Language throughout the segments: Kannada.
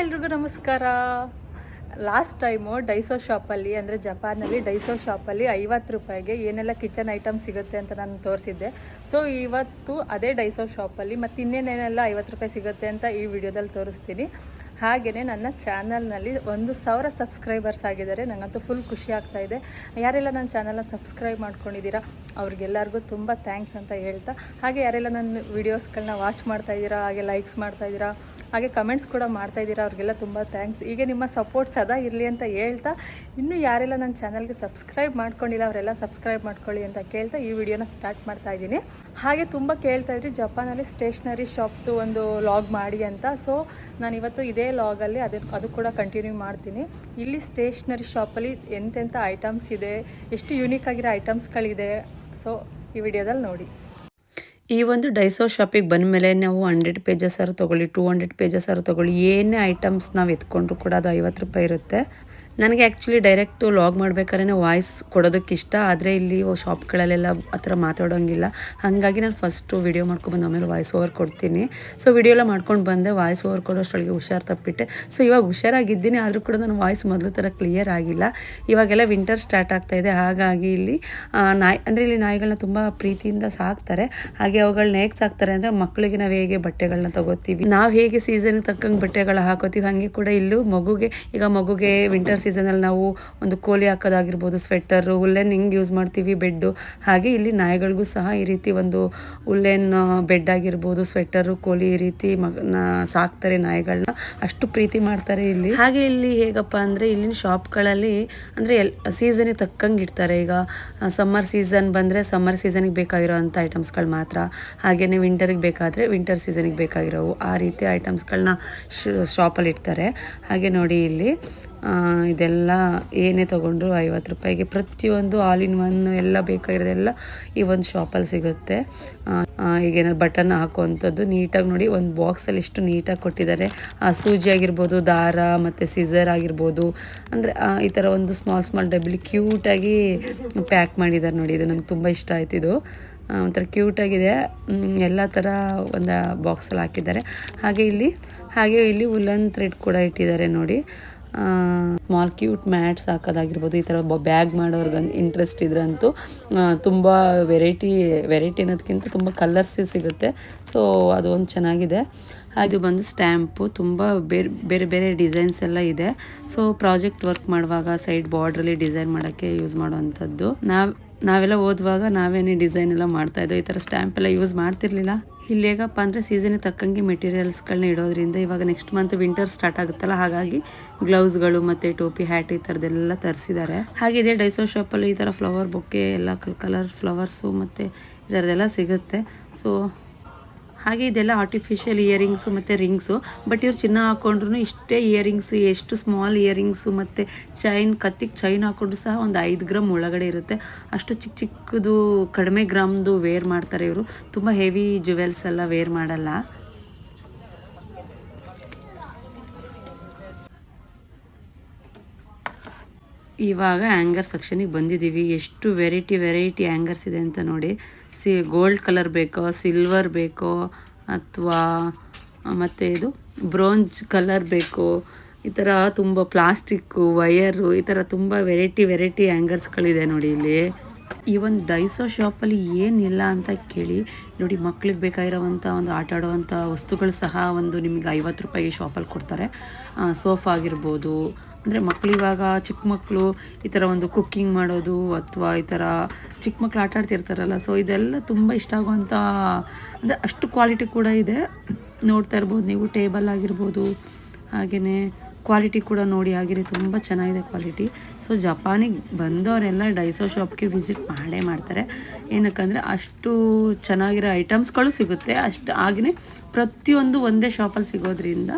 ಎಲ್ರಿಗೂ ನಮಸ್ಕಾರ. ಲಾಸ್ಟ್ ಟೈಮು ಡೈಸೋ ಶಾಪಲ್ಲಿ ಅಂದರೆ ಜಪಾನಲ್ಲಿ ಡೈಸೋ ಶಾಪಲ್ಲಿ ಐವತ್ತು ರೂಪಾಯಿಗೆ ಏನೆಲ್ಲ ಕಿಚನ್ ಐಟಮ್ ಸಿಗುತ್ತೆ ಅಂತ ನಾನು ತೋರಿಸಿದ್ದೆ. ಸೊ ಇವತ್ತು ಅದೇ ಡೈಸೋ ಶಾಪಲ್ಲಿ ಮತ್ತು ಇನ್ನೇನೇನೆಲ್ಲ ಐವತ್ತು ರೂಪಾಯಿ ಸಿಗುತ್ತೆ ಅಂತ ಈ ವಿಡಿಯೋದಲ್ಲಿ ತೋರಿಸ್ತೀನಿ. ಹಾಗೆಯೇ ನನ್ನ ಚಾನಲ್ನಲ್ಲಿ ಒಂದು ಸಾವಿರ ಸಬ್ಸ್ಕ್ರೈಬರ್ಸ್ ಆಗಿದ್ದಾರೆ. ನನಗಂತೂ ಫುಲ್ ಖುಷಿ ಆಗ್ತಾ ಇದೆ. ಯಾರೆಲ್ಲ ನನ್ನ ಚಾನಲ್ನ ಸಬ್ಸ್ಕ್ರೈಬ್ ಮಾಡ್ಕೊಂಡಿದ್ದೀರಾ, ಅವ್ರಿಗೆಲ್ಲರಿಗೂ ತುಂಬ ಥ್ಯಾಂಕ್ಸ್ ಅಂತ ಹೇಳ್ತಾ, ಹಾಗೆ ಯಾರೆಲ್ಲ ನನ್ನ ವೀಡಿಯೋಸ್ಗಳನ್ನ ವಾಚ್ ಮಾಡ್ತಾ ಇದ್ದೀರಾ, ಹಾಗೆ ಲೈಕ್ಸ್ ಮಾಡ್ತಾ ಇದ್ದೀರಾ ಹಾಗೆ ಕಮೆಂಟ್ಸ್ ಕೂಡ ಮಾಡ್ತಾ ಇದ್ದೀರಾ, ಅವ್ರಿಗೆಲ್ಲ ತುಂಬ ಥ್ಯಾಂಕ್ಸ್ ಹೀಗೆ ನಿಮ್ಮ ಸಪೋರ್ಟ್ ಸದಾ ಇರಲಿ ಅಂತ ಹೇಳ್ತಾ, ಇನ್ನೂ ಯಾರೆಲ್ಲ ನನ್ನ ಚಾನಲ್ಗೆ ಸಬ್ಸ್ಕ್ರೈಬ್ ಮಾಡ್ಕೊಂಡಿಲ್ಲ, ಅವರೆಲ್ಲ ಸಬ್ಸ್ಕ್ರೈಬ್ ಮಾಡ್ಕೊಳ್ಳಿ ಅಂತ ಕೇಳ್ತಾ ಈ ವಿಡಿಯೋನ ಸ್ಟಾರ್ಟ್ ಮಾಡ್ತಾ ಇದ್ದೀನಿ. ಹಾಗೆ ತುಂಬ ಕೇಳ್ತಾ ಇದ್ರಿ, ಜಪಾನಲ್ಲಿ ಸ್ಟೇಷ್ನರಿ ಶಾಪ್ದು ಒಂದು ಲಾಗ್ ಮಾಡಿ ಅಂತ. ಸೊ ನಾನು ಇವತ್ತು ಇದೇ ಲಾಗಲ್ಲಿ ಅದು ಅದು ಕೂಡ ಕಂಟಿನ್ಯೂ ಮಾಡ್ತೀನಿ. ಇಲ್ಲಿ ಸ್ಟೇಷ್ನರಿ ಶಾಪಲ್ಲಿ ಎಂತೆಂಥ ಐಟಮ್ಸ್ ಇದೆ, ಎಷ್ಟು ಯೂನಿಕ್ ಆಗಿರೋ ಐಟಮ್ಸ್ಗಳಿದೆ ಸೊ ಈ ವಿಡಿಯೋದಲ್ಲಿ ನೋಡಿ. ಈ ಒಂದು ಡೈಸೋ ಶಾಪಿಗೆ ಬಂದಮೇಲೆ ನಾವು ಹಂಡ್ರೆಡ್ ಪೇಜಸ್ ಆರು ತೊಗೊಳ್ಳಿ ಟೂ ಹಂಡ್ರೆಡ್ ಪೇಜಸ್ ಆರು ತೊಗೊಳ್ಳಿ, ಏನೇ ಐಟಮ್ಸ್ ನಾವು ಎತ್ಕೊಂಡ್ರು ಕೂಡ ಅದು ಐವತ್ತು ರೂಪಾಯಿ ಇರುತ್ತೆ. ನನಗೆ ಆ್ಯಕ್ಚುಲಿ ಡೈರೆಕ್ಟು ಲಾಗ್ ಮಾಡ್ಬೇಕಾದ್ರೆ ವಾಯ್ಸ್ ಕೊಡೋದಕ್ಕೆ ಇಷ್ಟ ಆದರೆ ಇಲ್ಲಿ ಶಾಪ್ಗಳಲ್ಲೆಲ್ಲ ಆ ಥರ ಮಾತಾಡೋಂಗಿಲ್ಲ. ಹಾಗಾಗಿ ನಾನು ಫಸ್ಟು ವಿಡಿಯೋ ಮಾಡ್ಕೊಬಂದು ಆಮೇಲೆ ವಾಯ್ಸ್ ಓವರ್ ಕೊಡ್ತೀನಿ. ಸೊ ವಿಡಿಯೋ ಎಲ್ಲ ಮಾಡ್ಕೊಂಡು ಬಂದೆ. ವಾಯ್ಸ್ ಓವರ್ ಕೊಡೋಷ್ಟೊಳಗೆ ಹುಷಾರು ತಪ್ಪಿಟ್ಟೆ. ಸೊ ಇವಾಗ ಹುಷಾರಾಗಿದ್ದೀನಿ. ಆದರೂ ಕೂಡ ನನ್ನ ವಾಯ್ಸ್ ಮೊದಲು ಥರ ಕ್ಲಿಯರ್ ಆಗಿಲ್ಲ. ಇವಾಗೆಲ್ಲ ವಿಂಟರ್ ಸ್ಟಾರ್ಟ್ ಆಗ್ತಾ ಇದೆ. ಹಾಗಾಗಿ ಇಲ್ಲಿ ನಾಯಿ, ಅಂದರೆ ಇಲ್ಲಿ ನಾಯಿಗಳನ್ನ ತುಂಬ ಪ್ರೀತಿಯಿಂದ ಸಾಕ್ತಾರೆ. ಹಾಗೆ ಅವುಗಳನ್ನ ಹೇಗೆ ಸಾಕ್ತಾರೆ ಅಂದರೆ ಮಕ್ಕಳಿಗೆ ನಾವು ಹೇಗೆ ಬಟ್ಟೆಗಳನ್ನ ತಗೋತೀವಿ. ನಾವು ಹೇಗೆ ಸೀಸನ್ಗೆ ತಕ್ಕಂಗೆ ಬಟ್ಟೆಗಳು ಹಾಕೋತೀವಿ. ಹಾಗೆ ಕೂಡ ಇಲ್ಲೂ ಮಗುಗೆ, ಈಗ ಮಗುಗೆ ವಿಂಟರ್ ಸೀಸನಲ್ಲಿ ನಾವು ಒಂದು ಕೋಲಿ ಹಾಕೋದಾಗಿರ್ಬೋದು ಸ್ವೆಟರು ಉಲ್ಲೆನ್ ಹೆಂಗೆ ಯೂಸ್ ಮಾಡ್ತೀವಿ, ಬೆಡ್ಡು. ಹಾಗೆ ಇಲ್ಲಿ ನಾಯಿಗಳಿಗೂ ಸಹ ಈ ರೀತಿ ಒಂದು ಉಲ್ಲೆನ್ ಬೆಡ್ ಆಗಿರ್ಬೋದು ಸ್ವೆಟರು ಕೋಲಿ ಈ ರೀತಿ ಮಗನ ಸಾಕ್ತಾರೆ ನಾಯಿಗಳನ್ನ ಅಷ್ಟು ಪ್ರೀತಿ ಮಾಡ್ತಾರೆ ಇಲ್ಲಿ. ಹಾಗೆ ಇಲ್ಲಿ ಹೇಗಪ್ಪ ಅಂದರೆ ಇಲ್ಲಿನ ಶಾಪ್ಗಳಲ್ಲಿ ಅಂದರೆ ಎಲ್ ಸೀಸನಿಗೆ ತಕ್ಕಂಗೆ ಇಡ್ತಾರೆ. ಈಗ ಸಮ್ಮರ್ ಸೀಸನ್ ಬಂದರೆ ಸಮ್ಮರ್ ಸೀಸನಿಗೆ ಬೇಕಾಗಿರೋ ಅಂಥ ಐಟಮ್ಸ್ಗಳು ಮಾತ್ರ. ಹಾಗೆಯೇ ವಿಂಟರಿಗೆ ಬೇಕಾದರೆ ವಿಂಟರ್ ಸೀಸನಿಗೆ ಬೇಕಾಗಿರೋವು. ಆ ರೀತಿ ಐಟಮ್ಸ್ಗಳನ್ನ ಶಾಪಲ್ಲಿ ಇಡ್ತಾರೆ. ಹಾಗೆ ನೋಡಿ ಇಲ್ಲಿ. ಇದೆಲ್ಲ ಏನೇ ತೊಗೊಂಡ್ರು ಐವತ್ತು ರೂಪಾಯಿಗೆ. ಪ್ರತಿಯೊಂದು ಆಲ್ ಇನ್ ಒನ್ ಎಲ್ಲ ಬೇಕಾಗಿರೋದೆಲ್ಲ ಈ ಒಂದು ಶಾಪಲ್ಲಿ ಸಿಗುತ್ತೆ. ಆ, ಈಗೇನಾದ್ರು ಬಟನ್ ಹಾಕುವಂಥದ್ದು ನೀಟಾಗಿ ನೋಡಿ ಒಂದು ಬಾಕ್ಸಲ್ಲಿ ಎಷ್ಟು ನೀಟಾಗಿ ಕೊಟ್ಟಿದ್ದಾರೆ. ಆ ಸೂಜಿ ಆಗಿರ್ಬೋದು ದಾರ ಮತ್ತು ಸಿಸರ್ ಆಗಿರ್ಬೋದು. ಅಂದರೆ ಈ ಥರ ಒಂದು ಸ್ಮಾಲ್ ಸ್ಮಾಲ್ ಡಬ್ಲಿ ಕ್ಯೂಟಾಗಿ ಪ್ಯಾಕ್ ಮಾಡಿದ್ದಾರೆ ನೋಡಿ ಇದು ನನಗೆ ತುಂಬ ಇಷ್ಟ ಆಯ್ತು ಇದು. ಒಂಥರ ಕ್ಯೂಟಾಗಿದೆ ಎಲ್ಲ ಥರ ಒಂದು ಬಾಕ್ಸಲ್ಲಿ ಹಾಕಿದ್ದಾರೆ. ಹಾಗೆ ಇಲ್ಲಿ ಹಾಗೆ ಇಲ್ಲಿ ಉಲನ್ ಥ್ರೆಡ್ ಕೂಡ ಇಟ್ಟಿದ್ದಾರೆ ನೋಡಿ. ಸ್ಮಾಲ್ ಕ್ಯೂಟ್ ಮ್ಯಾಟ್ಸ್ ಹಾಕೋದಾಗಿರ್ಬೋದು, ಈ ಥರ ಬ್ಯಾಗ್ ಮಾಡೋರ್ಗೆ ಇಂಟ್ರೆಸ್ಟ್ ಇದ್ರಂತೂ ತುಂಬ ವೆರೈಟಿ ವೆರೈಟಿ ಅನ್ನೋದಕ್ಕಿಂತ ತುಂಬ ಕಲರ್ಸ್ ಸಿಗುತ್ತೆ. ಸೊ ಅದು ಒಂದು ಚೆನ್ನಾಗಿದೆ. ಅದು ಬಂದು ಸ್ಟ್ಯಾಂಪು ತುಂಬ ಬೇರೆ ಬೇರೆ ಬೇರೆ ಡಿಸೈನ್ಸ್ ಎಲ್ಲ ಇದೆ. ಸೊ ಪ್ರಾಜೆಕ್ಟ್ ವರ್ಕ್ ಮಾಡುವಾಗ ಸೈಡ್ ಬಾರ್ಡ್ರಲ್ಲಿ ಡಿಸೈನ್ ಮಾಡೋಕ್ಕೆ ಯೂಸ್ ಮಾಡುವಂಥದ್ದು. ನಾವು, ನಾವೆಲ್ಲ ಓದುವಾಗ ನಾವೇನೇ ಡಿಸೈನ್ ಎಲ್ಲ ಮಾಡ್ತಾ ಇದ್ದೋ ಈ ಥರ ಸ್ಟ್ಯಾಂಪ್ ಎಲ್ಲ ಯೂಸ್ ಮಾಡ್ತಿರ್ಲಿಲ್ಲ? ಇಲ್ಲಿ ಹೇಗಪ್ಪ ಅಂದರೆ ಸೀಸನ್ಗೆ ತಕ್ಕಂಗೆ ಮೆಟೀರಿಯಲ್ಸ್ಗಳನ್ನ ಇಡೋದ್ರಿಂದ ಇವಾಗ ನೆಕ್ಸ್ಟ್ ಮಂತ್ ವಿಂಟರ್ ಸ್ಟಾರ್ಟ್ ಆಗುತ್ತಲ್ಲ, ಹಾಗಾಗಿ ಗ್ಲೌಸ್ಗಳು ಮತ್ತು ಟೋಪಿ ಹ್ಯಾಟ್ ಈ ಥರದ್ದೆಲ್ಲ ತರಿಸಿದ್ದಾರೆ. ಹಾಗೆ ಡೈಸೋ ಶಾಪಲ್ಲಿ ಈ ಥರ ಫ್ಲವರ್ ಬೊಕ್ಕೆ ಎಲ್ಲ ಕಲ್ ಕಲರ್ ಫ್ಲವರ್ಸು ಮತ್ತು ಈ ಥರದ್ದೆಲ್ಲ ಸಿಗುತ್ತೆ. ಸೊ ಹಾಗೆ ಇದೆಲ್ಲ ಆರ್ಟಿಫಿಷಿಯಲ್ ಇಯರಿಂಗ್ಸು ಮತ್ತು ರಿಂಗ್ಸು ಬಟ್ ಇವ್ರು ಚಿನ್ನ ಹಾಕೊಂಡ್ರು ಇಷ್ಟೇ ಇಯರಿಂಗ್ಸ್ ಎಷ್ಟು ಸ್ಮಾಲ್ ಇಯರಿಂಗ್ಸು ಮತ್ತು ಚೈನ್ ಕತ್ತಿಗೆ ಚೈನ್ ಹಾಕೊಂಡ್ರು ಸಹ ಒಂದು ಐದು ಗ್ರಾಮ್ ಒಳಗಡೆ ಇರುತ್ತೆ. ಅಷ್ಟು ಚಿಕ್ಕ ಚಿಕ್ಕದು ಕಡಿಮೆ ಗ್ರಾಮ್ದು ವೇರ್ ಮಾಡ್ತಾರೆ ಇವರು. ತುಂಬ ಹೆವಿ ಜುವೆಲ್ಸ್ ಎಲ್ಲ ವೇರ್ ಮಾಡಲ್ಲ. ಇವಾಗ ಆ್ಯಂಗರ್ ಸೆಕ್ಷನಿಗೆ ಬಂದಿದ್ದೀವಿ. ಎಷ್ಟು ವೆರೈಟಿ ವೆರೈಟಿ ಆ್ಯಂಗರ್ಸ್ ಇದೆ ಅಂತ ನೋಡಿ. ಸಿ ಗೋಲ್ಡ್ ಕಲರ್ ಬೇಕೋ ಸಿಲ್ವರ್ ಬೇಕೋ, ಅಥವಾ, ಮತ್ತು ಇದು ಬ್ರೋಂಜ್ ಕಲರ್ ಬೇಕು, ಈ ಥರ ತುಂಬ ಪ್ಲಾಸ್ಟಿಕ್ಕು ವಯರು ಈ ಥರ ತುಂಬ ವೆರೈಟಿ ವೆರೈಟಿ ಆ್ಯಂಗರ್ಸ್ಗಳಿದೆ ನೋಡಿ ಇಲ್ಲಿ. ಈ ಒಂದು ಡೈಸೋ ಶಾಪಲ್ಲಿ ಏನಿಲ್ಲ ಅಂತ ಕೇಳಿ, ನೋಡಿ ಮಕ್ಳಿಗೆ ಬೇಕಾಗಿರೋವಂಥ ಒಂದು ಆಟ ಆಡುವಂಥ ವಸ್ತುಗಳು ಸಹ ಒಂದು ನಿಮಗೆ ಐವತ್ತು ರೂಪಾಯಿಗೆ ಶಾಪಲ್ಲಿ ಕೊಡ್ತಾರೆ. ಸೋಫಾ ಆಗಿರ್ಬೋದು ಅಂದರೆ ಮಕ್ಕಳು ಇವಾಗ ಚಿಕ್ಕ ಮಕ್ಕಳು ಈ ಥರ ಒಂದು ಕುಕ್ಕಿಂಗ್ ಮಾಡೋದು ಅಥವಾ ಈ ಥರ ಚಿಕ್ಕ ಮಕ್ಕಳು ಆಟ ಆಡ್ತಿರ್ತಾರಲ್ಲ ಸೊ ಇದೆಲ್ಲ ತುಂಬ ಇಷ್ಟ ಆಗುವಂಥ ಅಂದರೆ ಅಷ್ಟು ಕ್ವಾಲಿಟಿ ಕೂಡ ಇದೆ. ನೋಡ್ತಾ ಇರ್ಬೋದು, ನೀವು ಟೇಬಲ್ ಆಗಿರ್ಬೋದು ಹಾಗೆಯೇ ಕ್ವಾಲಿಟಿ ಕೂಡ ನೋಡಿ ಆಗಿದೆ ತುಂಬ ಚೆನ್ನಾಗಿದೆ ಕ್ವಾಲಿಟಿ ಸೊ ಜಪಾನಿಗೆ ಬಂದವರೆಲ್ಲ ಡೈಸೋ ಶಾಪ್ಗೆ ವಿಸಿಟ್ ಮಾಡೇ ಮಾಡ್ತಾರೆ. ಏನಕ್ಕಂದರೆ ಅಷ್ಟು ಚೆನ್ನಾಗಿರೋ ಐಟಮ್ಸ್ಗಳು ಸಿಗುತ್ತೆ. ಅಷ್ಟು ಹಾಗೆಯೇ ಪ್ರತಿಯೊಂದು ಒಂದೇ ಶಾಪಲ್ಲಿ ಸಿಗೋದ್ರಿಂದ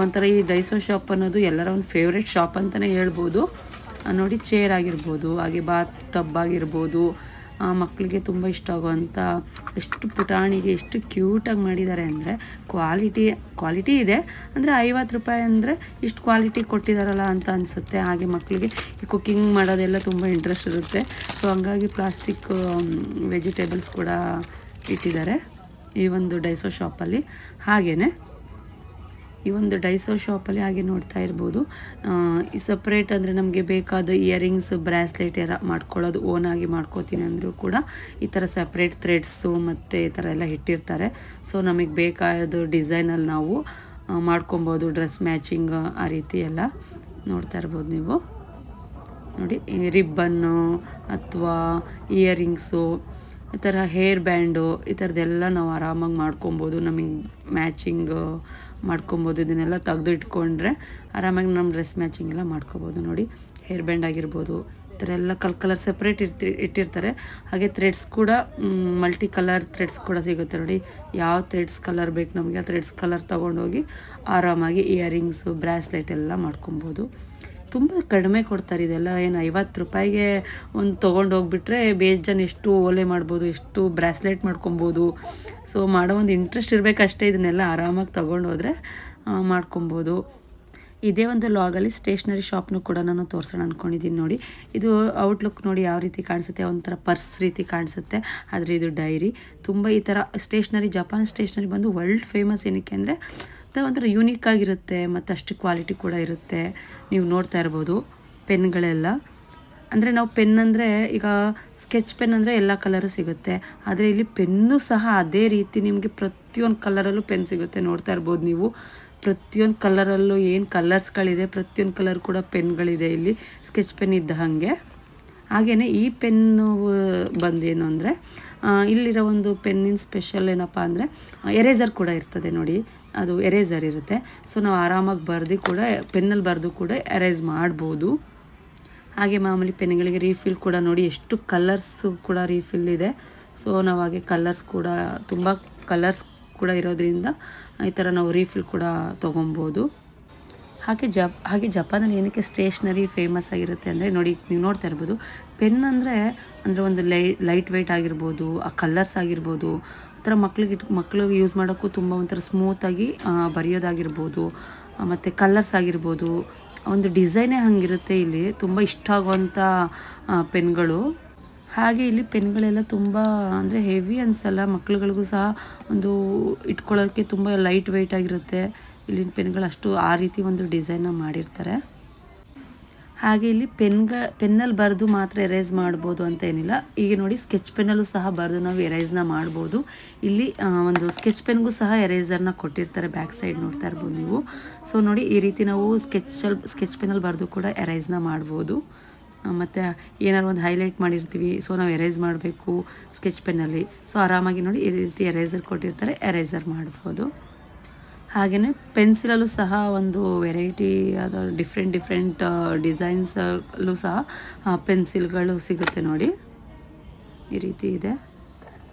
ಒಂಥರ ಈ ಡೈಸೋ ಶಾಪ್ ಅನ್ನೋದು ಎಲ್ಲರ ಒಂದು ಫೇವ್ರೆಟ್ ಶಾಪ್ ಅಂತಲೇ ಹೇಳ್ಬೋದು. ನೋಡಿ ಚೇರ್ ಆಗಿರ್ಬೋದು, ಹಾಗೆ ಬಾತ್ ಟಬ್ ಆಗಿರ್ಬೋದು ಮಕ್ಕಳಿಗೆ ತುಂಬ ಇಷ್ಟ ಆಗುವಂಥ ಎಷ್ಟು ಪುಟಾಣಿಗೆ ಎಷ್ಟು ಕ್ಯೂಟಾಗಿ ಮಾಡಿದ್ದಾರೆ ಅಂದರೆ ಕ್ವಾಲಿಟಿ ಕ್ವಾಲಿಟಿ ಇದೆ. ಅಂದರೆ ಐವತ್ತು ರೂಪಾಯಿ ಅಂದರೆ ಇಷ್ಟು ಕ್ವಾಲಿಟಿ ಕೊಟ್ಟಿದ್ದಾರಲ್ಲ ಅಂತ ಅನಿಸುತ್ತೆ. ಹಾಗೆ ಮಕ್ಕಳಿಗೆ ಈ ಕುಕ್ಕಿಂಗ್ ಮಾಡೋದೆಲ್ಲ ತುಂಬ ಇಂಟ್ರೆಸ್ಟ್ ಇರುತ್ತೆ. ಸೊ ಹಂಗಾಗಿ ಪ್ಲಾಸ್ಟಿಕ್ ವೆಜಿಟೇಬಲ್ಸ್ ಕೂಡ ಇಟ್ಟಿದ್ದಾರೆ ಈ ಒಂದು ಡೈಸೋ ಶಾಪಲ್ಲಿ ಹಾಗೆಯೇ ಈ ಒಂದು ಡೈಸೋ ಶಾಪಲ್ಲಿ ಹಾಗೆ ನೋಡ್ತಾ ಇರ್ಬೋದು. ಈ ಸಪ್ರೇಟ್ ಅಂದರೆ ನಮಗೆ ಬೇಕಾದ ಇಯರಿಂಗ್ಸ್ ಬ್ರಾಸ್ಲೆಟ್ ಎಲ್ಲ ಮಾಡ್ಕೊಳ್ಳೋದು ಓನಾಗಿ ಮಾಡ್ಕೋತೀನಿ ಅಂದರೂ ಕೂಡ ಈ ಥರ ಸಪ್ರೇಟ್ ಥ್ರೆಡ್ಸು ಮತ್ತು ಈ ಥರ ಎಲ್ಲ ಇಟ್ಟಿರ್ತಾರೆ. ಸೊ ನಮಗೆ ಬೇಕಾದ ಡಿಸೈನಲ್ಲಿ ನಾವು ಮಾಡ್ಕೊಬೋದು ಡ್ರೆಸ್ ಮ್ಯಾಚಿಂಗ್ ಆ ರೀತಿ ಎಲ್ಲ ನೋಡ್ತಾ ಇರ್ಬೋದು ನೀವು. ನೋಡಿ ರಿಬ್ಬನ್ನು ಅಥವಾ ಇಯರಿಂಗ್ಸು ಈ ಥರ ಹೇರ್ ಬ್ಯಾಂಡು ಈ ಥರದ್ದೆಲ್ಲ ನಾವು ಆರಾಮಾಗಿ ಮಾಡ್ಕೊಬೋದು ನಮಗೆ ಮ್ಯಾಚಿಂಗ್ ಮಾಡ್ಕೊಬೋದು. ಇದನ್ನೆಲ್ಲ ತೆಗೆದು ಇಟ್ಕೊಂಡ್ರೆ ಆರಾಮಾಗಿ ನಮ್ಮ ಡ್ರೆಸ್ ಮ್ಯಾಚಿಂಗ್ ಎಲ್ಲ ಮಾಡ್ಕೊಬೋದು ನೋಡಿ. ಹೇರ್ ಬ್ಯಾಂಡ್ ಆಗಿರ್ಬೋದು, ಈ ಥರ ಎಲ್ಲ ಕಲ್ ಕಲರ್ ಸಪ್ರೇಟ್ ಇರ್ತಿ, ಇಟ್ಟಿರ್ತಾರೆ. ಹಾಗೆ ಥ್ರೆಡ್ಸ್ ಕೂಡ ಮಲ್ಟಿ ಕಲರ್ ಥ್ರೆಡ್ಸ್ ಕೂಡ ಸಿಗುತ್ತೆ ನೋಡಿ. ಯಾವ ಥ್ರೆಡ್ಸ್ ಕಲರ್ ಬೇಕು ನಮಗೆ ಆ ಥ್ರೆಡ್ಸ್ ಕಲರ್ ತೊಗೊಂಡೋಗಿ ಆರಾಮಾಗಿ ಇಯರಿಂಗ್ಸು ಬ್ರಾಸ್ಲೆಟ್ ಎಲ್ಲ ಮಾಡ್ಕೊಬೋದು. ತುಂಬ ಕಡಿಮೆ ಕೊಡ್ತಾರೆ ಇದೆಲ್ಲ. ಏನು ಐವತ್ತು ರೂಪಾಯಿಗೆ ಒಂದು ತೊಗೊಂಡು ಹೋಗ್ಬಿಟ್ರೆ ಬೇಜಾನ್ ಎಷ್ಟು ಓಲೆ ಮಾಡ್ಬೋದು, ಎಷ್ಟು ಬ್ರಾಸ್ಲೆಟ್ ಮಾಡ್ಕೊಬೋದು. ಸೊ ಮಾಡೋ ಒಂದು ಇಂಟ್ರೆಸ್ಟ್ ಇರಬೇಕಷ್ಟೇ ಇದನ್ನೆಲ್ಲ ಆರಾಮಾಗಿ ತೊಗೊಂಡು ಹೋದರೆ ಮಾಡ್ಕೊಬೋದು. ಇದೇ ಒಂದು ಲಾಗಲ್ಲಿ ಸ್ಟೇಷ್ನರಿ ಶಾಪ್ನು ಕೂಡ ನಾನು ತೋರಿಸೋಣ ಅಂದ್ಕೊಂಡಿದ್ದೀನಿ ನೋಡಿ. ಇದು ಔಟ್ಲುಕ್ ನೋಡಿ ಯಾವ ರೀತಿ ಕಾಣಿಸುತ್ತೆ, ಒಂಥರ ಪರ್ಸ್ ರೀತಿ ಕಾಣಿಸುತ್ತೆ. ಆದರೆ ಇದು ಡೈರಿ ತುಂಬ ಈ ಥರ ಸ್ಟೇಷ್ನರಿ ಜಪಾನ್ ಸ್ಟೇಷ್ನರಿ ಬಂದು ವರ್ಲ್ಡ್ ಫೇಮಸ್ ಏನಕ್ಕೆ ಅಂದರೆ ಒಂಥರ ಯೂನಿಕ್ ಆಗಿರುತ್ತೆ, ಮತ್ತು ಅಷ್ಟು ಕ್ವಾಲಿಟಿ ಕೂಡ ಇರುತ್ತೆ. ನೀವು ನೋಡ್ತಾ ಇರ್ಬೋದು ಪೆನ್ಗಳೆಲ್ಲ. ಅಂದರೆ ನಾವು ಪೆನ್ ಅಂದರೆ ಈಗ ಸ್ಕೆಚ್ ಪೆನ್ ಅಂದರೆ ಎಲ್ಲ ಕಲರು ಸಿಗುತ್ತೆ. ಆದರೆ ಇಲ್ಲಿ ಪೆನ್ನು ಸಹ ಅದೇ ರೀತಿ ನಿಮಗೆ ಪ್ರತಿಯೊಂದು ಕಲರಲ್ಲೂ ಪೆನ್ ಸಿಗುತ್ತೆ. ನೋಡ್ತಾ ಇರ್ಬೋದು ನೀವು. ಪ್ರತಿಯೊಂದು ಕಲರಲ್ಲೂ ಏನು ಕಲರ್ಸ್ಗಳಿದೆ ಪ್ರತಿಯೊಂದು ಕಲರ್ ಕೂಡ ಪೆನ್ಗಳಿದೆ ಇಲ್ಲಿ. ಸ್ಕೆಚ್ ಪೆನ್ ಇದ್ದ ಹಾಗೆ. ಹಾಗೆಯೇ ಈ ಪೆನ್ನು ಬಂದೇನು ಅಂದರೆ ಇಲ್ಲಿರೋ ಒಂದು ಪೆನ್ನಿನ ಸ್ಪೆಷಲ್ ಏನಪ್ಪ ಅಂದರೆ ಎರೇಸರ್ ಕೂಡ ಇರ್ತದೆ ನೋಡಿ. ಅದು ಎರೇಸರ್ ಇರುತ್ತೆ. ಸೊ ನಾವು ಆರಾಮಾಗಿ ಬರೆದು ಕೂಡ, ಪೆನ್ನಲ್ಲಿ ಬರೆದು ಕೂಡ ಎರೇಸ್ ಮಾಡ್ಬೋದು. ಹಾಗೆ ಮಾಮೂಲಿ ಪೆನ್ಗಳಿಗೆ ರೀಫಿಲ್ ಕೂಡ ನೋಡಿ ಎಷ್ಟು ಕಲರ್ಸ್ ಕೂಡ ರೀಫಿಲ್ ಇದೆ. ಸೊ ನಾವು ಹಾಗೆ ಕಲರ್ಸ್ ಕೂಡ, ತುಂಬ ಕಲರ್ಸ್ ಕೂಡ ಇರೋದ್ರಿಂದ ಈ ಥರ ನಾವು ರೀಫಿಲ್ ಕೂಡ ತೊಗೊಬೋದು. ಹಾಗೆ ಜಪ್, ಹಾಗೆ ಜಪಾನಲ್ಲಿ ಏನಕ್ಕೆ ಸ್ಟೇಷ್ನರಿ ಫೇಮಸ್ ಆಗಿರುತ್ತೆ ಅಂದರೆ ನೋಡಿ, ನೀವು ನೋಡ್ತಾ ಇರ್ಬೋದು ಪೆನ್ ಅಂದರೆ ಅಂದರೆ ಒಂದು ಲೈ, ಲೈಟ್ ವೆಯ್ಟ್ ಆಗಿರ್ಬೋದು, ಆ ಕಲರ್ಸ್ ಆಗಿರ್ಬೋದು, ಆ ಥರ ಮಕ್ಳಿಗೆ ಇಟ್, ಮಕ್ಳಿಗೆ ಯೂಸ್ ಮಾಡೋಕ್ಕೂ ತುಂಬ ಒಂಥರ ಸ್ಮೂತಾಗಿ ಬರೆಯೋದಾಗಿರ್ಬೋದು ಮತ್ತು ಕಲರ್ಸ್ ಆಗಿರ್ಬೋದು, ಒಂದು ಡಿಸೈನೇ ಹಾಗಿರುತ್ತೆ ಇಲ್ಲಿ. ತುಂಬ ಇಷ್ಟ ಆಗುವಂಥ ಪೆನ್ಗಳು. ಹಾಗೆ ಇಲ್ಲಿ ಪೆನ್ಗಳೆಲ್ಲ ತುಂಬ ಅಂದರೆ ಹೆವಿ ಅನ್ಸಲ್ಲ, ಮಕ್ಳುಗಳಿಗೂ ಸಹ ಒಂದು ಇಟ್ಕೊಳ್ಳೋಕ್ಕೆ ತುಂಬ ಲೈಟ್ ವೆಯ್ಟ್ ಆಗಿರುತ್ತೆ. ಇಲ್ಲಿನ ಪೆನ್ಗಳು ಅಷ್ಟು ಆ ರೀತಿ ಒಂದು ಡಿಸೈನ್ನ ಮಾಡಿರ್ತಾರೆ. ಹಾಗೆ ಇಲ್ಲಿ ಪೆನ್ಗ ಪೆನ್ನಲ್ಲಿ ಬರೆದು ಮಾತ್ರ ಎರೇಸ್ ಮಾಡ್ಬೋದು ಅಂತ ಏನಿಲ್ಲ. ಈಗ ನೋಡಿ ಸ್ಕೆಚ್ ಪೆನ್ನಲ್ಲೂ ಸಹ ಬರೆದು ನಾವು ಎರೇಸ್ನ ಮಾಡ್ಬೋದು. ಇಲ್ಲಿ ಒಂದು ಸ್ಕೆಚ್ ಪೆನ್ಗೂ ಸಹ ಎರೇಸರ್ನ ಕೊಟ್ಟಿರ್ತಾರೆ ಬ್ಯಾಕ್ ಸೈಡ್ ನೋಡ್ತಾ ಇರ್ಬೋದು ನೀವು. ಸೊ ನೋಡಿ ಈ ರೀತಿ ನಾವು ಸ್ಕೆಚಲ್ಲಿ ಸ್ಕೆಚ್ ಪೆನ್ನಲ್ಲಿ ಬರೆದು ಕೂಡ ಎರೇಸ್ನ ಮಾಡ್ಬೋದು. ಮತ್ತು ಏನಾದ್ರು ಒಂದು ಹೈಲೈಟ್ ಮಾಡಿರ್ತೀವಿ, ಸೊ ನಾವು ಎರೇಸ್ ಮಾಡಬೇಕು ಸ್ಕೆಚ್ ಪೆನ್ನಲ್ಲಿ. ಸೊ ಆರಾಮಾಗಿ ನೋಡಿ ಈ ರೀತಿ ಎರೇಸರ್ ಕೊಟ್ಟಿರ್ತಾರೆ, ಎರೇಸರ್ ಮಾಡ್ಬೋದು. ಹಾಗೆಯೇ ಪೆನ್ಸಿಲಲ್ಲೂ ಸಹ ಒಂದು ವೆರೈಟಿ ಆದ ಡಿಫ್ರೆಂಟ್ ಡಿಫ್ರೆಂಟ್ ಡಿಸೈನ್ಸಲ್ಲೂ ಸಹ ಪೆನ್ಸಿಲ್ಗಳು ಸಿಗುತ್ತೆ ನೋಡಿ. ಈ ರೀತಿ ಇದೆ.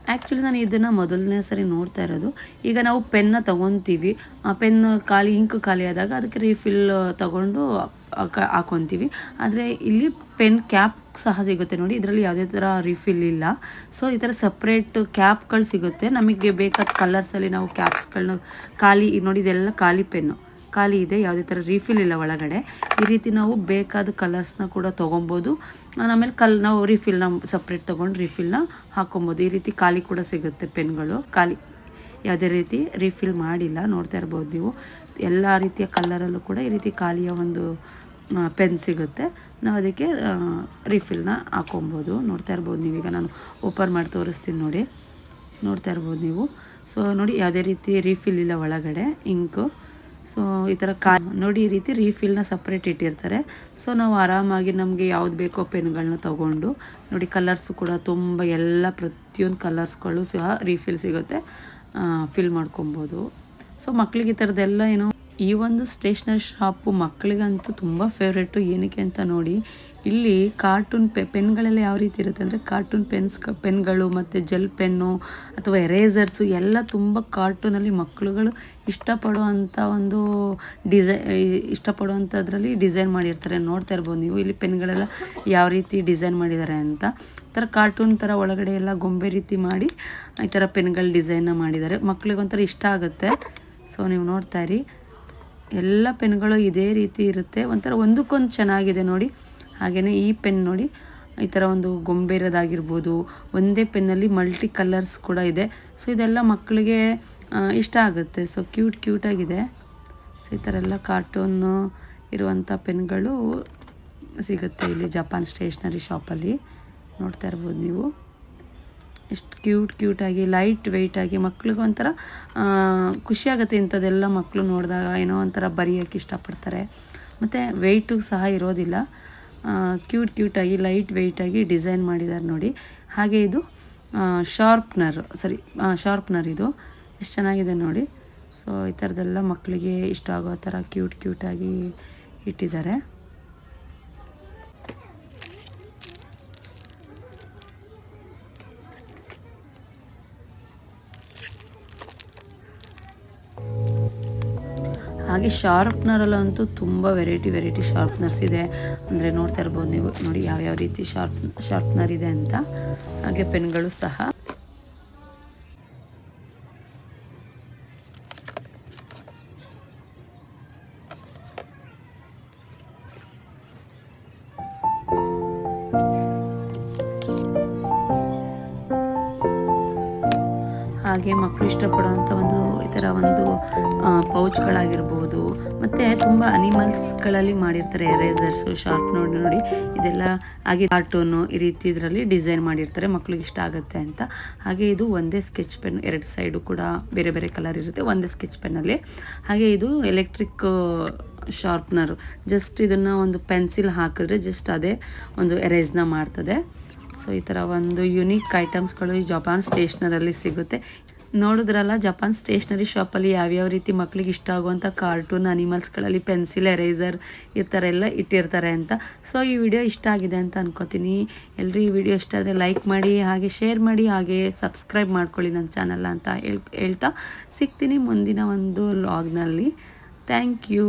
ಆ್ಯಕ್ಚುಲಿ ನಾನು ಇದನ್ನು ಮೊದಲನೇ ಸರಿ ನೋಡ್ತಾ ಇರೋದು. ಈಗ ನಾವು ಪೆನ್ನ ತೊಗೊತೀವಿ. ಆ ಪೆನ್ ಖಾಲಿ ಇಂಕ್ ಖಾಲಿ ಆದಾಗ ಅದಕ್ಕೆ ರೀಫಿಲ್ ತಗೊಂಡು ಹಾಕ- ಹಾಕೊತೀವಿ. ಆದರೆ ಇಲ್ಲಿ ಪೆನ್ ಕ್ಯಾಪ್ ಸಹ ಸಿಗುತ್ತೆ ನೋಡಿ. ಇದರಲ್ಲಿ ಯಾವುದೇ ಥರ ರೀಫಿಲ್ ಇಲ್ಲ. ಸೊ ಈ ಥರ ಸಪ್ರೇಟ್ ಕ್ಯಾಪ್ಗಳು ಸಿಗುತ್ತೆ. ನಮಗೆ ಬೇಕಾದ ಕಲರ್ಸಲ್ಲಿ ನಾವು ಕ್ಯಾಪ್ಸ್ಗಳನ್ನ ಖಾಲಿ ನೋಡಿ ಇದೆಲ್ಲ ಖಾಲಿ ಪೆನ್ನು ಖಾಲಿ ಇದೆ, ಯಾವುದೇ ಥರ ರೀಫಿಲ್ ಇಲ್ಲ ಒಳಗಡೆ. ಈ ರೀತಿ ನಾವು ಬೇಕಾದ ಕಲರ್ಸ್ನ ಕೂಡ ತೊಗೊಬೋದು. ಆಮೇಲೆ ಕಲ್, ನಾವು ರೀಫಿಲ್ನ ಸಪ್ರೇಟ್ ತೊಗೊಂಡು ರೀಫಿಲ್ನ ಹಾಕೊಬೋದು. ಈ ರೀತಿ ಖಾಲಿ ಕೂಡ ಸಿಗುತ್ತೆ ಪೆನ್ಗಳು. ಖಾಲಿ ಯಾವುದೇ ರೀತಿ ರೀಫಿಲ್ ಮಾಡಿಲ್ಲ, ನೋಡ್ತಾ ಇರ್ಬೋದು ನೀವು. ಎಲ್ಲ ರೀತಿಯ ಕಲರಲ್ಲೂ ಕೂಡ ಈ ರೀತಿ ಖಾಲಿಯ ಒಂದು ಪೆನ್ ಸಿಗುತ್ತೆ. ನಾವು ಅದಕ್ಕೆ ರೀಫಿಲ್ನ ಹಾಕೊಬೋದು. ನೋಡ್ತಾ ಇರ್ಬೋದು ನೀವೀಗ ನಾನು ಓಪನ್ ಮಾಡಿ ತೋರಿಸ್ತೀನಿ ನೋಡಿ. ನೋಡ್ತಾ ಇರ್ಬೋದು ನೀವು. ಸೊ ನೋಡಿ, ಯಾವುದೇ ರೀತಿ ರೀಫಿಲ್ ಇಲ್ಲ ಒಳಗಡೆ ಇಂಕು ಸೊ ಈ ಥರ ಕಾ ನೋಡಿ ಈ ರೀತಿ ರೀಫಿಲ್ನ ಸಪ್ರೇಟ್ ಇಟ್ಟಿರ್ತಾರೆ. ಸೊ ನಾವು ಆರಾಮಾಗಿ ನಮಗೆ ಯಾವ್ದು ಬೇಕೋ ಪೆನ್ಗಳನ್ನ ತೊಗೊಂಡು, ನೋಡಿ ಕಲರ್ಸ್ ಕೂಡ ತುಂಬ ಎಲ್ಲ ಪ್ರತಿಯೊಂದು ಕಲರ್ಸ್ಗಳು ಸಹ ರೀಫಿಲ್ ಸಿಗುತ್ತೆ. ಫಿಲ್ ಮಾಡ್ಕೊಬೋದು. ಸೊ ಮಕ್ಕಳಿಗೆ ಈ ಥರದ್ದೆಲ್ಲ ಏನು ಈ ಒಂದು ಸ್ಟೇಷ್ನರಿ ಶಾಪು ಮಕ್ಕಳಿಗಂತೂ ತುಂಬ ಫೇವ್ರೇಟು ಏನಕ್ಕೆ ಅಂತ ನೋಡಿ ಇಲ್ಲಿ ಕಾರ್ಟೂನ್ ಪೆ ಪೆನ್ಗಳೆಲ್ಲ ಯಾವ ರೀತಿ ಇರುತ್ತೆ ಅಂದರೆ ಕಾರ್ಟೂನ್ ಪೆನ್ಸ್ ಪೆನ್ಗಳು ಮತ್ತು ಜೆಲ್ ಪೆನ್ನು ಅಥವಾ ಎರೇಸರ್ಸು ಎಲ್ಲ ತುಂಬ ಕಾರ್ಟೂನಲ್ಲಿ ಮಕ್ಕಳುಗಳು ಇಷ್ಟಪಡುವಂಥ ಒಂದು ಡಿಸೈ ಇಷ್ಟಪಡುವಂಥದ್ರಲ್ಲಿ ಡಿಸೈನ್ ಮಾಡಿರ್ತಾರೆ. ನೋಡ್ತಾ ಇರ್ಬೋದು ನೀವು ಇಲ್ಲಿ ಪೆನ್ಗಳೆಲ್ಲ ಯಾವ ರೀತಿ ಡಿಸೈನ್ ಮಾಡಿದ್ದಾರೆ ಅಂತ. ಥರ ಕಾರ್ಟೂನ್ ಥರ ಒಳಗಡೆ ಎಲ್ಲ ಗೊಂಬೆ ರೀತಿ ಮಾಡಿ ಈ ಥರ ಪೆನ್ಗಳ ಡಿಸೈನ್ನ ಮಾಡಿದ್ದಾರೆ. ಮಕ್ಳಿಗೊಂಥರ ಇಷ್ಟ ಆಗುತ್ತೆ. ಸೊ ನೀವು ನೋಡ್ತಾ ಇರಿ. ಎಲ್ಲ ಪೆನ್ಗಳು ಇದೇ ರೀತಿ ಇರುತ್ತೆ. ಒಂಥರ ಒಂದಕ್ಕೊಂದು ಚೆನ್ನಾಗಿದೆ ನೋಡಿ. ಹಾಗೆಯೇ ಈ ಪೆನ್ ನೋಡಿ ಈ ಥರ ಒಂದು ಗೊಂಬೆ ಇರೋದಾಗಿರ್ಬೋದು, ಒಂದೇ ಪೆನ್ನಲ್ಲಿ ಮಲ್ಟಿ ಕಲರ್ಸ್ ಕೂಡ ಇದೆ. ಸೊ ಇದೆಲ್ಲ ಮಕ್ಕಳಿಗೆ ಇಷ್ಟ ಆಗುತ್ತೆ. ಸೊ ಕ್ಯೂಟ್ ಕ್ಯೂಟಾಗಿದೆ ಸೊ ಈ ಥರ ಎಲ್ಲ ಕಾರ್ಟೂನು ಇರುವಂಥ ಪೆನ್ಗಳು ಸಿಗುತ್ತೆ ಇಲ್ಲಿ ಜಪಾನ್ ಸ್ಟೇಷ್ನರಿ ಶಾಪಲ್ಲಿ ನೋಡ್ತಾ ಇರ್ಬೋದು ನೀವು. ಎಷ್ಟು ಕ್ಯೂಟ್ ಕ್ಯೂಟಾಗಿ ಲೈಟ್ ವೆಯ್ಟಾಗಿ ಮಕ್ಳಿಗೆ ಒಂಥರ ಖುಷಿಯಾಗುತ್ತೆ ಇಂಥದ್ದೆಲ್ಲ ಮಕ್ಕಳು ನೋಡಿದಾಗ. ಏನೋ ಒಂಥರ ಬರೆಯೋಕ್ಕೆ ಇಷ್ಟಪಡ್ತಾರೆ. ಮತ್ತು ವೆಯ್ಟು ಸಹ ಇರೋದಿಲ್ಲ. ಕ್ಯೂಟ್ ಕ್ಯೂಟಾಗಿ ಲೈಟ್ ವೆಯ್ಟಾಗಿ ಡಿಸೈನ್ ಮಾಡಿದ್ದಾರೆ ನೋಡಿ. ಹಾಗೆ ಇದು ಶಾರ್ಪ್ನರ್, ಸರಿ ಶಾರ್ಪ್ನರ್ ಇದು. ಎಷ್ಟು ಚೆನ್ನಾಗಿದೆ ನೋಡಿ. ಸೊ ಈ ಥರದ್ದೆಲ್ಲ ಮಕ್ಕಳಿಗೆ ಇಷ್ಟ ಆಗೋ ಥರ ಕ್ಯೂಟ್ ಕ್ಯೂಟಾಗಿ ಇಟ್ಟಿದ್ದಾರೆ. ಹಾಗೆ ಶಾರ್ಪ್ನರಲ್ಲಂತೂ ತುಂಬ ವೆರೈಟಿ ವೆರೈಟಿ ಶಾರ್ಪ್ನರ್ಸ್ ಇದೆ. ಅಂದರೆ ನೋಡ್ತಾ ಇರ್ಬೋದು ನೀವು. ನೋಡಿ ಯಾವ್ಯಾವ ರೀತಿ ಶಾರ್ಪ್ ಶಾರ್ಪ್ನರ್ ಇದೆ ಅಂತ. ಹಾಗೆ ಪೆನ್ಗಳು ಸಹ. ಹಾಗೆ ಮಕ್ಕಳು ಇಷ್ಟಪಡುವಂಥ ಒಂದು ಥರ ಒಂದು ಪೌಚ್ಗಳಾಗಿರ್ಬೋದು ಮತ್ತು ತುಂಬ ಅನಿಮಲ್ಸ್ಗಳಲ್ಲಿ ಮಾಡಿರ್ತಾರೆ ಎರೇಸರ್ಸು ಶಾರ್ಪ್ ನೋಡಿ ನೋಡಿ, ಇದೆಲ್ಲ ಹಾಗೆ ಕಾರ್ಟೂನು ಈ ರೀತಿ ಇದರಲ್ಲಿ ಡಿಸೈನ್ ಮಾಡಿರ್ತಾರೆ, ಮಕ್ಳಿಗೆ ಇಷ್ಟ ಆಗುತ್ತೆ ಅಂತ. ಹಾಗೆ ಇದು ಒಂದೇ ಸ್ಕೆಚ್ ಪೆನ್ ಎರಡು ಸೈಡು ಕೂಡ ಬೇರೆ ಬೇರೆ ಕಲರ್ ಇರುತ್ತೆ, ಒಂದೇ ಸ್ಕೆಚ್ ಪೆನ್ನಲ್ಲಿ ಹಾಗೆ ಇದು ಎಲೆಕ್ಟ್ರಿಕ್ ಶಾರ್ಪ್ನರು ಜಸ್ಟ್ ಇದನ್ನು ಒಂದು ಪೆನ್ಸಿಲ್ ಹಾಕಿದ್ರೆ ಜಸ್ಟ್ ಅದೇ ಒಂದು ಎರೇಸ್ನ ಮಾಡ್ತದೆ. ಸೊ ಈ ಥರ ಒಂದು ಯುನೀಕ್ ಐಟಮ್ಸ್ಗಳು ಈ ಜಪಾನ್ ಸ್ಟೇಷ್ನರಲ್ಲಿ ಸಿಗುತ್ತೆ. ನೋಡಿದ್ರಲ್ಲ ಜಪಾನ್ ಸ್ಟೇಷ್ನರಿ ಶಾಪಲ್ಲಿ ಯಾವ್ಯಾವ ರೀತಿ ಮಕ್ಕಳಿಗೆ ಇಷ್ಟ ಆಗುವಂಥ ಕಾರ್ಟೂನ್ ಅನಿಮಲ್ಸ್ಗಳಲ್ಲಿ ಪೆನ್ಸಿಲ್ ಎರೇಸರ್ ಈ ಥರ ಎಲ್ಲ ಇಟ್ಟಿರ್ತಾರೆ ಅಂತ. ಸೊ ಈ ವಿಡಿಯೋ ಇಷ್ಟ ಆಗಿದೆ ಅಂತ ಅನ್ಕೋತೀನಿ. ಎಲ್ಲರೂ ಈ ವಿಡಿಯೋ ಇಷ್ಟ ಆದರೆ ಲೈಕ್ ಮಾಡಿ, ಹಾಗೆ ಶೇರ್ ಮಾಡಿ, ಹಾಗೆ ಸಬ್ಸ್ಕ್ರೈಬ್ ಮಾಡ್ಕೊಳ್ಳಿ ನನ್ನ ಚಾನಲ್ ಅಂತ ಹೇಳ್ ಹೇಳ್ತಾ ಸಿಗ್ತೀನಿ ಮುಂದಿನ ಒಂದು ಲಾಗ್ನಲ್ಲಿ ಥ್ಯಾಂಕ್ ಯು